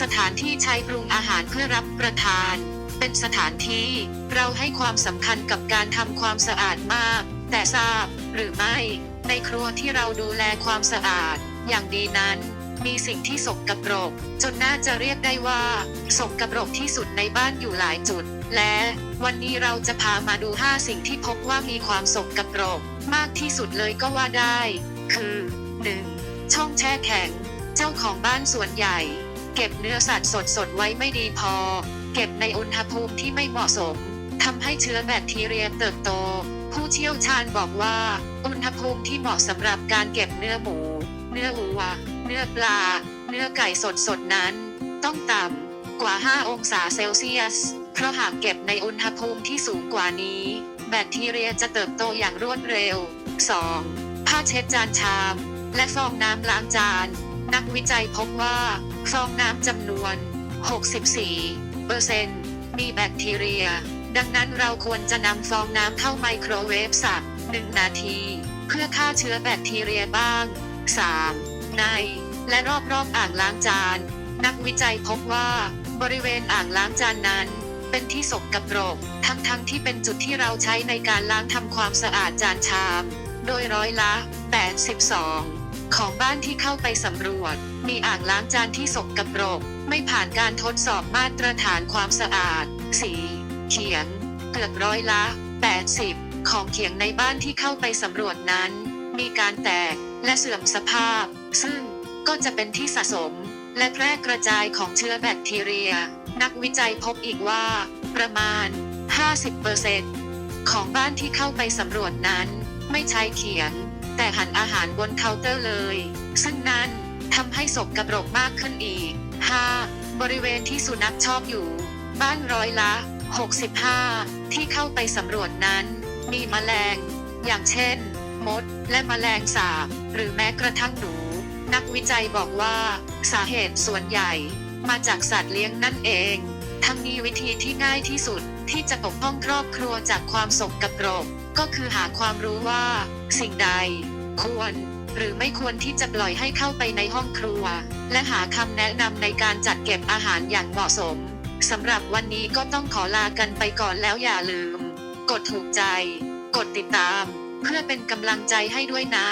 สถานที่ใช้ปรุงอาหารเพื่อรับประทาน เป็นสถานที่เราให้ความสำคัญกับการทำความสะอาดมาก แต่ทราบหรือไม่ในครัวที่เราดูแลความสะอาด อย่างดีนั้น มีสิ่งที่สกปรก จนน่าจะเรียกได้ว่าสกปรกที่สุดในบ้านอยู่หลายจุด และวันนี้เราจะพามาดู 5 สิ่งที่พบว่ามีความสกปรก มากที่สุดเลยก็ว่าได้ คือ 1. ช่องแช่แข็ง เจ้าของบ้านส่วนใหญ่ เก็บเนื้อสัตว์สดๆไว้ไม่ดีพอ เก็บในอุณหภูมิที่ไม่เหมาะสมทำให้เชื้อแบคทีเรียเติบโต ผู้เชี่ยวชาญบอกว่า อุณหภูมิที่เหมาะสำหรับการเก็บเนื้อหมู เนื้อวัว เนื้อปลา เนื้อไก่สดๆนั้น ต้องต่ำกว่า 5 องศาเซลเซียส เพราะหากเก็บในอุณหภูมิที่สูงกว่านี้ แบคทีเรียจะเติบโตอย่างรวดเร็ว 2. ผ้าเช็ดจานชาม และฟองน้ำล้างจาน นักวิจัยพบว่าฟองน้ำจำนวน 64เปอร์เซนต์มีแบคทีเรีย ดังนั้นเราควรจะนำฟองน้ำเข้าไมโครเวฟสักหนึ่งนาที เพื่อฆ่าเชื้อแบคทีเรียบ้าง 3. ใน และรอบๆออ่างล้างจาน นักวิจัยพบว่า บริเวณอ่างล้างจานนั้น เป็นที่สกปรก ทั้งๆที่เป็นจุดที่เราใช้ในการล้างทำความสะอาดจานชาม โดยร้อยละ 82 ของบ้านที่เข้าไปสำรวจ มีอ่างล้างจานที่สกปรก ไม่ผ่านการทดสอบมาตรฐานความสะอาด 4. เขียง เกือบร้อยละ 80 ของเขียงในบ้านที่เข้าไปสำรวจนั้น มีการแตกและเสื่อมสภาพ ซึ่งก็จะเป็นที่สะสม และแพร่กระจายของเชื้อแบคทีเรีย นักวิจัยพบอีกว่า ประมาณ 50%ของบ้านที่เข้าไปสำรวจนั้น ไม่ใช้เขียง แต่หันอาหารบนเคาน์เตอร์เลย ซึ่งนั้นทำให้สกปรกมากขึ้นอีก 5. บริเวณที่สุนัขชอบอยู่ บ้านร้อยละ 65 ที่เข้าไปสำรวจนั้น มีแมลง อย่างเช่น มด และแมลงสาบ หรือแม้กระทั่งหนู นักวิจัยบอกว่า สาเหตุส่วนใหญ่ มาจากสัตว์เลี้ยงนั่นเอง ทั้งนี้วิธีที่ง่ายที่สุดที่จะปกป้องครอบครัวจากความสกปรก ก็คือหาความรู้ว่า สิ่งใด ควร หรือไม่ควรที่จะปล่อยให้เข้าไปในห้องครัว และหาคำแนะนำในการจัดเก็บอาหารอย่างเหมาะสมสำหรับวันนี้ก็ต้องขอลากันไปก่อนแล้วอย่าลืม กดถูกใจ กดติดตาม เพื่อเป็นกำลังใจให้ด้วยนะ